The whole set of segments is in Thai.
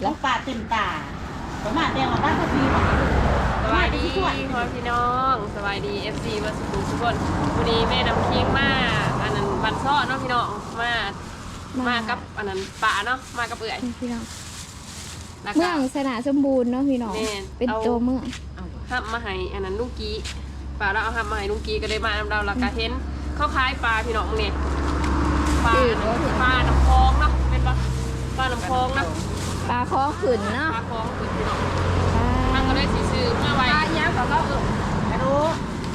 แล้วปลาเต็มตาประมาณเดียวกับบ้านก็มีแบบสบายดีพ่อพี่น้องสบายดี FC วัสดุทุกคนวันนี้แม่นำเคียงมาอันนั้นบันซ้อเนาะพี่น้องมามากับอันนั้นป่าเนาะมากับเอื่อยพี่น้องแล้วเมืก็องสนาสมบูรณ์เนาะพี่น้องแม่นเป็นเอาตัวเมืองหับมาให้อันนั้นลุงกี้ป่าเราเอาหับมาให้ลุงกี้ก็เลยมาเราแล้วก็เห็นเขาขายปลาพี่น้องมึงเนี่ยปลาอันนั้นปลาน้ำคลองเนาะเป็นปะปลาน้ำคลองเนาะ ปลาคอขืนปเนาะลาคลองคือพี่น้องปลาทางก็เลยสีซื้อเมื่อไว้ยาวกับเราเออไม่รู้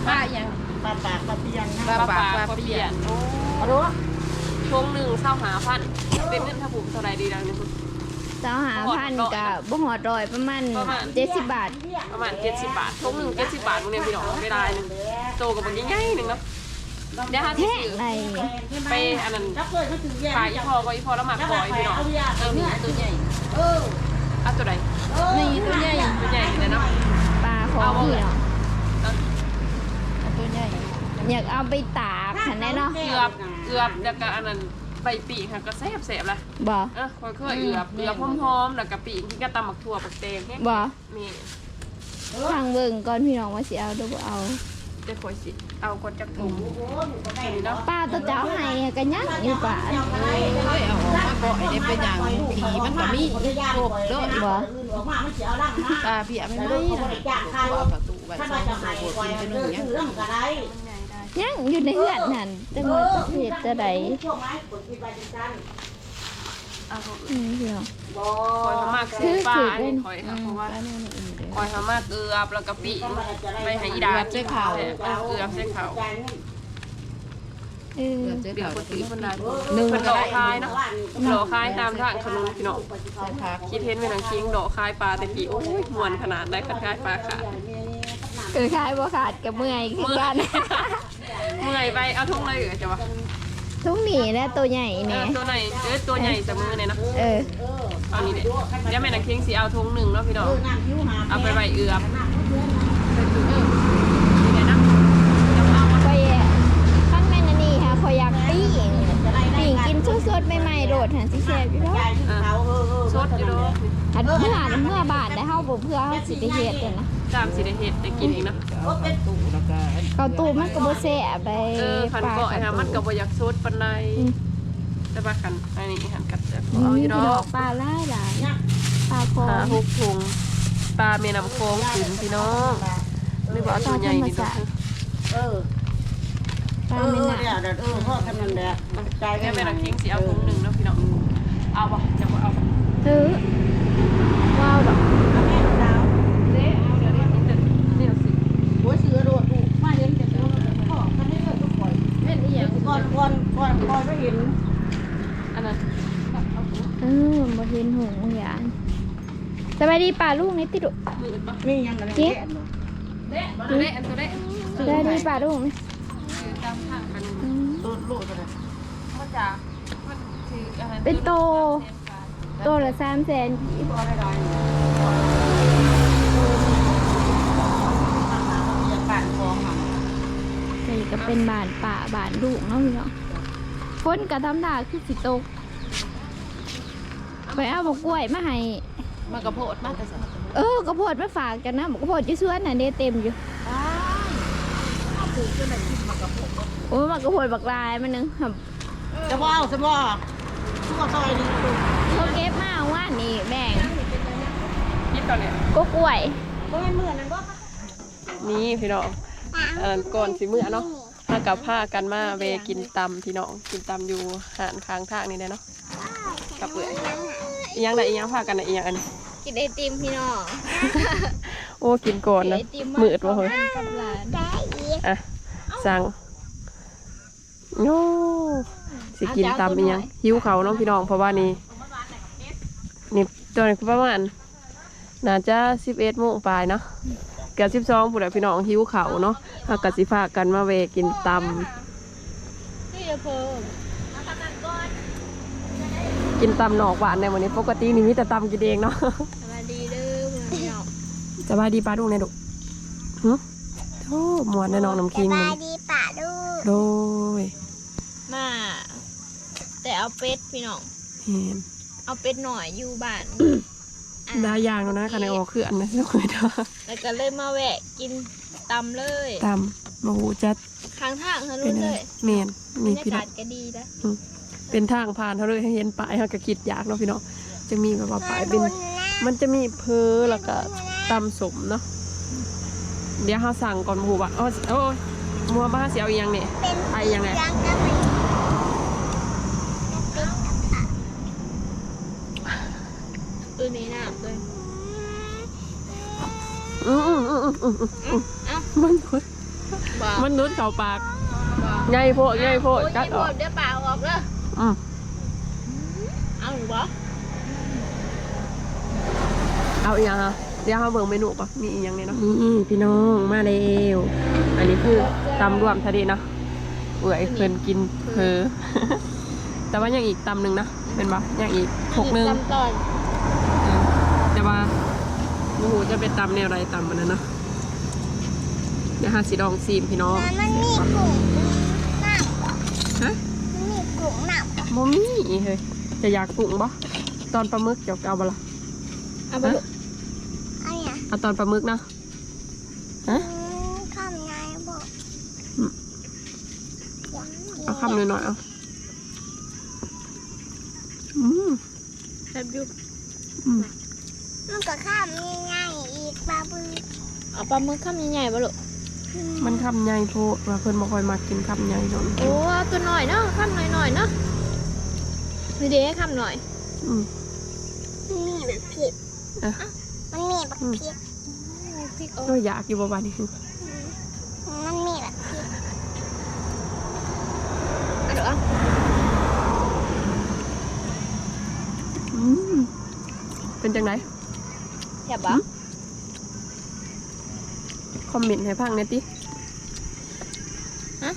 ปลาอย่างปลาปากปลาเปียงปลาปลาปลาเปลี่ยนโอ้ไม่รู้ช่วงหนึ่งเศร้าหาพันเป็นเงินถ้าผมเท่าไรดีแล้วเนี่ยเจ้าหาพันกับบ่หอดรอยประมาณประมาณ เจ็ดสิบบาท ประมาณเจ็ดสิบบาทช่วงหนึ่งเจ็ดสิบบาทมึงเนี่ยพี่น้องไม่ได้หนึ่งโตกับมันง่ายๆหนึ่งเนาะ เดี๋ยวหาแท่ที่งซื้อในไปอันนั้นรับเลยเขาถือแย่ขายอีพอก็อีพอแล้วหมักแล้วปมาล่อยแขวพี่น้องเอายาเออเนี่ยตัวใหญ่เออเอาตัวไหนนี่ตัวใหญ่ตัวใหญ่เลยเนาะปลาคอเอาบ่พี่เลยน้องตัวใหญ่อยากเอาไปตากหันได้เนาะเกือบเกือบแล้วก็อันนั้นใบปีกค่ะก็แซ่บแซ่บๆเลยบ่เออค่อยๆเอือบเอือบหอมๆแล้วก็ปีกที่ก็ตำหมักถั่วปักแตงแห้งบ่นี่ทางเบิ่งก่อนพี่น้องว่าสิเอาหรือบ่เอา จะค่อยสิเอาคนจากถุงนี่เนาะป้าตัวเจ้าให้ก็ยังอยู่ป่าเฮ้ยเอาออกมาก่อยได้เป็นอย่างผีมันก็มีครบเด้อบ่ออกมาไม่เสียร่างมาตาเพียไม่แต่ไหมลูกเขาไม่ได้จ้างใครเอาประตูไว้ถ้าใส่มาจะใส่หายโบไว้กินเรื่เป็นหนึ่งอย่างองก็ได้ยังอยู่ในเฮือนนั่นจังหวัดประเทศจะใด ช่วงไม้ผลที่ไปจังจันเอาอืมพี่น้องบ่คอยทำมากซื้อปลาอันนี้คอยค่ะเพราะว่าป้าเนี่ยนี่เด้อคอยทำมากเกือบแล้วก็ปีกไปให้อีดาเกือบใส่เขาเออเดี๋ยวเจ๊เดี๋ยวเขาคนตีคนใดหนึ่งคนก็ดอได้กคายเนาะดอกคายตามทางขนมพี่น้องใส่ผักคิดเห็นเป็นหนังคิงดอกคายปลาแต่ปีโอ้ยมวนขนาดได้คันคายปลาขาดเออขายบ่ขาดกับเมื่อยคือกันเมื่อยไปเอาทุ่งเลยเหรอจ๊ะวะทุกห นีและตัวใหญ่เอเนี่อยตัวไหนเออตัวใหญ่แต่มือเนี่ยนะเออ เอานี่เด็ดยังแม่หนังคิงสีเอาทุ่งหนึ่งเนาะพี่น้องเอาไปใบเอือบนี่ไงนะยังเอามาคอยขั้นแม่นอันนี่ค่ะคอยอยากปิ้งปิ้งกินสดๆใหม่ๆโรดหันสิแซ่บอยู่เนาะสดอยู่เนาะอันเมื่อเมื่อบาทได้เฮาบ่เพื่อเฮาสิได้เฮ็ดเด้นะจามสิได้เห็ดได้กินเองนะ ตู้แล้วก็ข้าวตูมันก็บ่แซ่บได้เออขันเกาะฮะมันก็บ่อยากสดปานใดแต่ว่าขันอันนี้หันกัดจะนี่เอาอพี่ยู่น้ดอองกปลาหลายหลายปลาคอหาหกถุงปลาเมน้ำโค้งขึ้นพี่น้องนึกว่าเอาตัวใหญ่นี่เนาะเออปลาเออแม่เนี่ยน่ะเดี๋ยวเออพ่อทำนั่นแหละใจแม่แม่หนังคิงสิเอาถุงหนึ่งเนาะพี่น้องเอาบ่จะบ่เอาบ่ซื้อว้าวดอกแม่ดาว เด้เอาเดี๋ยวนี้เดี๋ยวนี่เอาสิ หัวเสือโดดถูกมาเห็นแต่ตัวพ่อคันนี้เลยก็ปล่อย แม่นอีหยัง ก่อนก่อนก่อนปล่อยไม่เห็น อันนั้น เออบ่ เห็นหงส์อย่างสบายดีป่าลูกนี่ติดุมืดบ่นี่ยังอะไรเจ๊เด้ตัวเด้อันตัวเด้สบายดีป่าลูกนี่คือตามทางกันอืมตัวลูกตัวนั้นมันจะมันคืออะไรเป็นโตโตละสามแสนที่บ่ได้ได้ยังปานคองอะนี่ก็เป็นบ้านป่าบ้านลูกเนาะพี่เนาะฝนก็ทำท่าคือสิตก ไปเอาบกกล้วยมาให้ มากระโพดมากแต่สัเออกระโพดมาฝากกันนะบอกกระโพดอยู่สวนน่ะเด้เต็มอยู่โอ้ยมันกระโพดบักลายมันนึงครับจะบ่เอาจะบ่ทุกซอยนี่ลูกเขาเก็บมาว่านี่แบ่งคิดก่อนเนี่ยก็กล้วยบ่แม่นมื้อนั้นบ่นี่พี่น้องอันนั้นก่อนสิมื้อเนาะพากับผ้ากันมาเวกินตำพี่น้องกินตำอยู่หานค้างทางนี่ได้เนาะกับเปื่อย อีหยังได้อีหยังพากันได้อีหยังอันนี้ กินไอติมพี่น้องโอ้กินก่อนนะมืดวะเฮ้ย กับหลานอะสั่งโอ้สิกินตำอีหยังหิวเขาวเนาะพี่น้องเพราะว่านี่นี่ตอนนี้คือประมาณน่าจะสิบเอ็ดโมงปลายเนาะเกือบสิบสองผู้ใดพี่น้องหิวเขาวเนาะอากาสิพากันมาเวกินตนี่จะเพิ่มำ กินตำหนอกหวานในวันนี้ปกตินี่มีแต่ตำกินเองเนาะสวัสดีเด้อพี่น้องจะบายดีป้าดุงเนี่ยดุหึโอ้หมวนในน้องน้ำคิงมันดีป่าดูโดยมา แต่เอาเป็ดพี่น้อง เห็นเอาเป็ดหน่อยอยู่บ้านได้ยางแล้วนะคันไอออกคืออันนั้นสวยเนาะแล้วก็เลยมาแวะกินตำเลยตามมาหูจัดข้างทางทะลุเป็นอะเลไรยเมนบรนี่รยาพี่น้กาองศก็ดีนะ เป็นทางผ่านเขาเลยให้เห็นป้ายเขาก็คิดอยากเนาะพี่น้องจะมีแบบว่าป้ายเป็น มันจะมีเพอแล้วก็ตำสมเนาะเดี๋ยวเขาสั่งก่อนหมูว่าอ๋อโอ้ยมัวบ้าเสียวอีกอยังเนี่ยไปยังไงเออมีน้ำด้วยอืมอืมอืมอืมอืมอืมเอ้ามันนุดบอกมันนุดเข่าปากบอกไงโพดไงโพดโอ้ยกัดโพออกดเดี๋ยวเปล่าออกเลย อืมเอาหรือบ่เอาอีกอย่างอะเดี๋ยวเขาเบิ่งเมนูก่อนมีอีกอย่างเนี่ยเนาะนี่พี่น้องมาเร็วอันนี้คือตำรวมทะเลเนาะเอื่อยเพิ่นกินเพอแต่ว่ายังอีกตำหนึ่งนะเป็นปะยังอีกหกหนึ่งตำตอนเออแต่ว่าโอ้โหจะเป็นตำแนวไรตำมันนะเนาะเดี๋ยวหาสีดองซีมพี่น้องมันมีกลุ่มหนักฮะ มันมีกลุ่มหนัก โมมี่เฮ้ยจะอยากปรุงบ่ตอนปลาหมึกเดี๋ยวเอาบ่ละเอาไปลูกอันเนี้ยเอาตอนปลาหมึกนะฮะอืมคำไงบอกอืมเอาคำหน่อยๆเอาอืมแซ่บอยู่อืมมันก็ข้ามง่ายๆอีกปลาบึกเอาปลาหมึกคำใหญ่ๆบ่ลูกมันคำใหญ่โพดว่าเพิ่นบ่ค่อยมากินคำใหญ่โดนโอ้เอาตัวหน่อยเนาะคำหน่อยๆเนาะ นี่เดี๋ยวให้คำหน่อย อืมมันมีแบบผิดอะมันมีแบบผิดพริกโอ้ก็อยากอยู่บ่บาดนี้มันมีแบบผิดอันเดี๋ยวเอาอืมเป็นจังไดแซ่บบ่คอมเมนต์ให้ฟังหน่อยติฮะ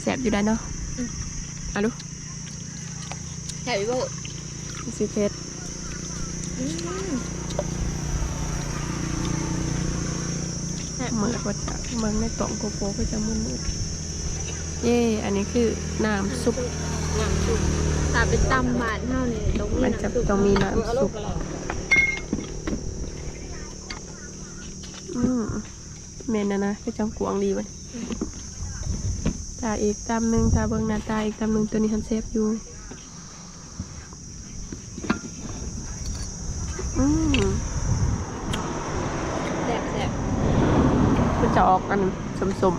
แสบอยู่ได้เนาะอืมเอาดูแซ่บอยู่บ่ลูกสิเฟสอืมเหมือนว่าจะเมืองในกล่องโกโก้ก็จะมืดๆเย่อันนี้คือน้ำซุปน้ำซุปถ้าเป็นตำบานเท่านี่ต้องมีมันจะน้ำซุปต้องมีน้ำซุปอืมเมนนะนะคือจังกวางดีมันตาอีกตำหนึ่งตาเบิงหน้าตาอีกตำหนึ่งตัวนี้ทันเซฟอยู่ อืม แซ่บแซ่บ มันจะออกกันสม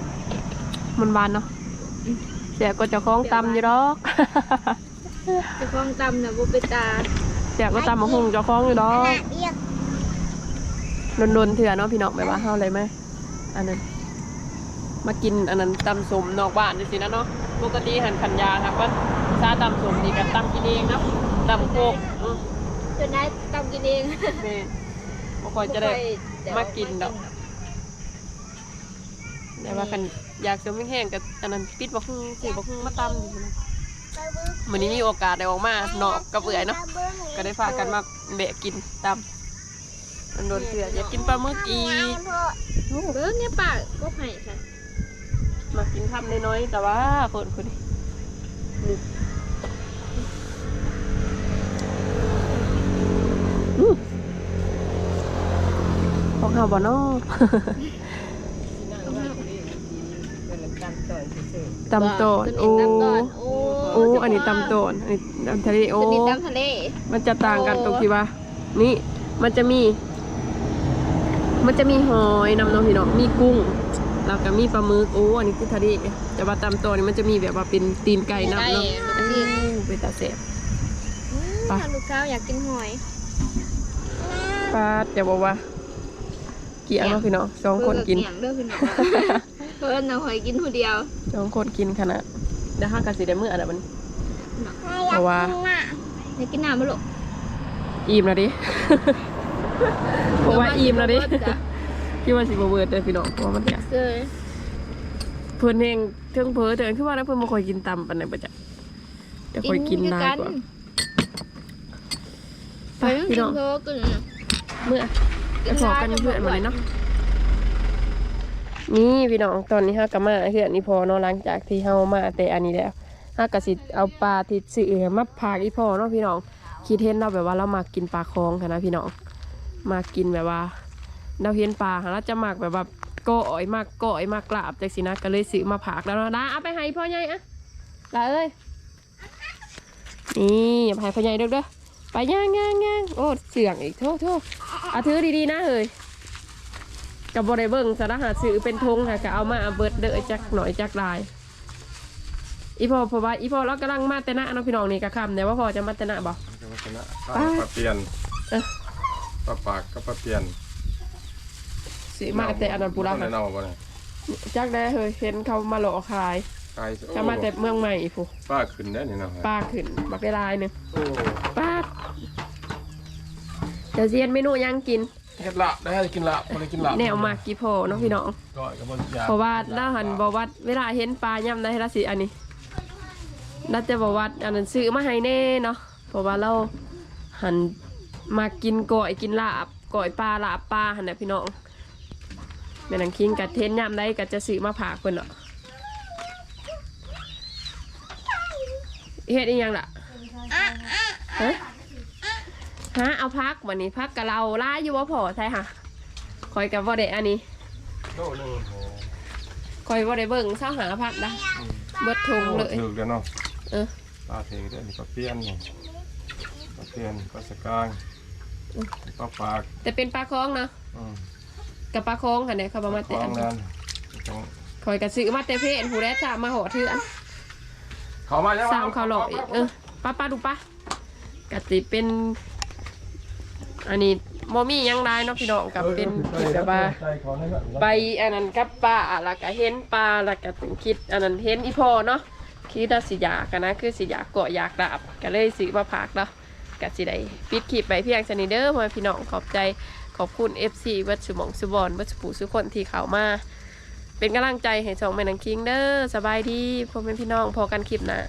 ๆมันบานเนาะเสียก็จะคล้องตำอยู่ดอกจะคล้องตำนะบุเป็นตาเสียก็ตำมาหุงจะคล้องอยู่ดอหกนักเอียกโดนๆเถื่อเนาะพี่น้องแบบว่าเฮาเลยไหมอันนั้นมากินอันนั้นตำสมนอกบ้านจริงๆนะเนาะปกติหันขันยาครับว่าซาตำสมดีกันตำกินเองเนาะตำโคกอืมจนได้ตำกินเองแม่บ่ค่อยจะได้มากินดอก แต่ว่าคันอยากสมแห้งๆกับอันนั้นปิดบ่ฮึ่งสิบ่ฮึ่งมาตำดีนะปลาบึกมื้อนี้มีโอกาสได้ออกมาเนาะกับเอื่อยเนาะปลบึก็ได้พากันมาแบะกินตำมันโดนเถื่ออยากกินปลาหมึกอีกเบิ้งเนี่ยปากก็ไผ่ค่ะมากินคำน้อยๆแต่ว่าคนคนนี้นี่อื้อของเฮาบ่เนา ตำโตนโอ้ตัวนี้ตำตอนโอ้โอ้อันนี้ตำโตนอันนี้ตำทะเลโอ้ตัวนี้ตำทะเล มันจะต่างกันตรงที่ว่า นี่มันจะมี มันจะมีหอยนำน้องพี่น้องมีกุ้งแล้วก็มีปลาหมึกโอ้อันนี้คือทะเลแต่ว่าตำโตนนี่มันจะมีแบบว่าเป็นตีนไก่นับเนาะโอ้เป็นตาแสบอืมไปลูกสาวอยากกินหอยปลาแต่บอกว่าเกี่ยงเนาะพี่น้องสองคนกินเพิ่เด้อพี่น้องเพิ่นเอาหอยกินคนเดียวสองคนกินขนาดเดี๋ยวห้ากะสิได้มื้ออันนั้นมัน เพราะว่า อยากกินน้ำบ่ลูกอิ่มแล้วดิ เพราะว่าอิ่มแล้วดิคิดว่าสิบเบิร์ดเด้อพี่น้องเพราะว่ามันจะเซยเพิ่นเองเทิงเพ้อเถิงคือว่าแล้วเพิ่นบ่ค่อยกินตำปานใดบ่จ๊ะแต่ค่อยกินหลายกว่าไปพี่น้องเมื่อไปขอกันเพื่อนมาเลยเนาะ นี่พี่น้องตอนนี้ฮากะมาเพื่อนนี่พอเนาะหลังจากที่เฮามาแต่อันนี้แล้วฮากะสิเอาปลาที่ซื้อมาพากอีพอเนาะพี่น้องคิดเห็นเราแบบว่าเรามากินปลาคลองค่ะนะพี่น้องมากินแบบว่าเราเห็นปลาเราจะมักแบบว่าก้อยมากก้อยมากกราบจากสินะก็เลยซื้อมาผากแล้วเนาะดาเอาไปให้พ่อใหญ่อะดาเอ้ยนี่อาไปให้พ่อใหญ่เด้อเด้อไปย่างย่างย่างโอ้เสียงอีกโทษโทษเอาถือดีๆนะเฮ้ย กับบริเบิงสารหาซื้อเป็นทงค่ะก็เอามาเอาเบิดเด้อจักหน่อยจักลาย อีพอเพราะว่าอีพอเรากำลังมาแต่หน้าเนาะพี่น้องนี่กะคำเนี่ยว่าพอจะมาแต่หน้าบ่ก็มาชนะป้าปลาเปลี่ยนเอ้ยปลาปากก็ปลาเปลี่ยนซื้อมาแต่อันนั้นปุระคนค่ะเน่าบ่เนี่ยจักได้เฮ้ยเห็นเขามาหลอกขายตายจะมาแต่เมืองใหม่ผู้ป้าขึ้นได้นี่เนาะป้าขึ้นบักได้ลายหนึ่งโอ้ป้าดจะเซียนเมนูยังกิน เฮ็ดละได้กินละบ่ได้กินละแนวมากกี่พอเนาะพี่น้อง ก้อยก็บ่อยากเพราะว่าเราหันบอกว่าเวลาเห็นปลาย่ำได้ละสิอันนี้เราจะบอกว่าอันนั้นซื้อมาให้แน่เนาะเพราะว่าเราหันมากินก่อยกินลาบก่อยปลาลาบปลาหันนะพี่น้องแม่นังคิงกับเทนย่ำได้ก็จะซื้อมาผากคนเนาะเฮ็ดอีหยังล่ะฮะ ฮะเอาพักวันนี้พักกับเราล่าอยู่ว่าพอใช่ค่ะคอยกับว่าเดอันนี้โลนึงโอ้คอยว่าได้เบิ่งเศร้าหาพักได้เบิดทงเลยถูกแล้วเนาะเออปลาเทกได้นี่ปลาเปลี่ยนนี่ปลาเปลี่ยนปลาสกางปลาปาก แต่เป็นปลาคลองเนาะอืมกับปลาคลองค่ะเนี่ยเขาบอกมาคแต่ลออังนนั้นจังคอยกระซื้อมาแต่เพนผู้แรกจะมาห่อเทือนเข้ามาแล้วสามเขาวหล่อยเออป้าป้าดูป้ากะติเป็น อันนี้โมมี่ยังได้เนาะพี่น้องกับเป็นแบบว่าไปอันนั้นกับปลาแล้วก็เห็นปลาแล้วก็ถึงคิดอันนั้นเห็นอีพอเนาะคิดว่าสิอยากกันนะคือสิอยากเกาะอยากดาบก็เลยซื้อมาผักเนาะก็สิได้ปิดคลิปไปเพียงชนิดเด้อพ่อแม่พี่น้องขอบใจขอบคุณ FC วัดสุหมองสุบอนวัดสุปูสุคนที่เข้ามาเป็นกำลังใจให้สองแม่นังคิงเด้อสบายดีพ่อแม่พี่น้องพอกันคลิปหน้า